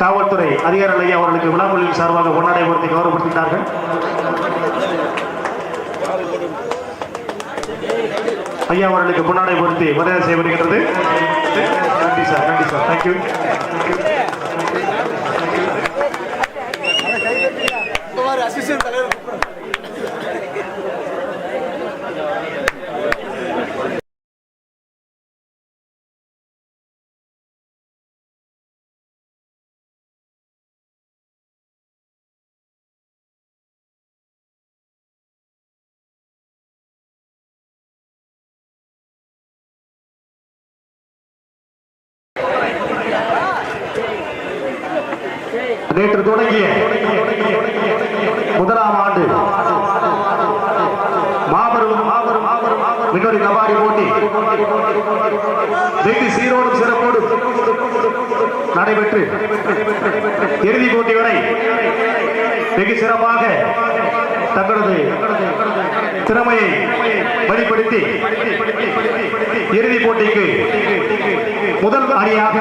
காவல்துறை அதிகாரிகள் ஐயா அவர்களுக்கு விழாக்குழுவின் சார்பாக பொன்னாடை பொருத்தி கௌரவப்படுத்தினார்கள். ஐயா அவர்களுக்கு பொன்னாடை பொருத்தி மரியாதை செய்யப்படுகின்றது நன்றி சார் நன்றி சார். தேங்க்யூ நேற்று தொடங்கிய முதலாம் ஆண்டு மாபெரும் மாபெரும் மின்னொரு கபாடி போட்டி. வெகு சீரோடும் சிறப்போடு நடைபெற்று இறுதி போட்டி வரை வெகு சிறப்பாக தங்களது திறமையை வெளிப்படுத்தி இறுதிப் போட்டிக்கு முதல் அணியாக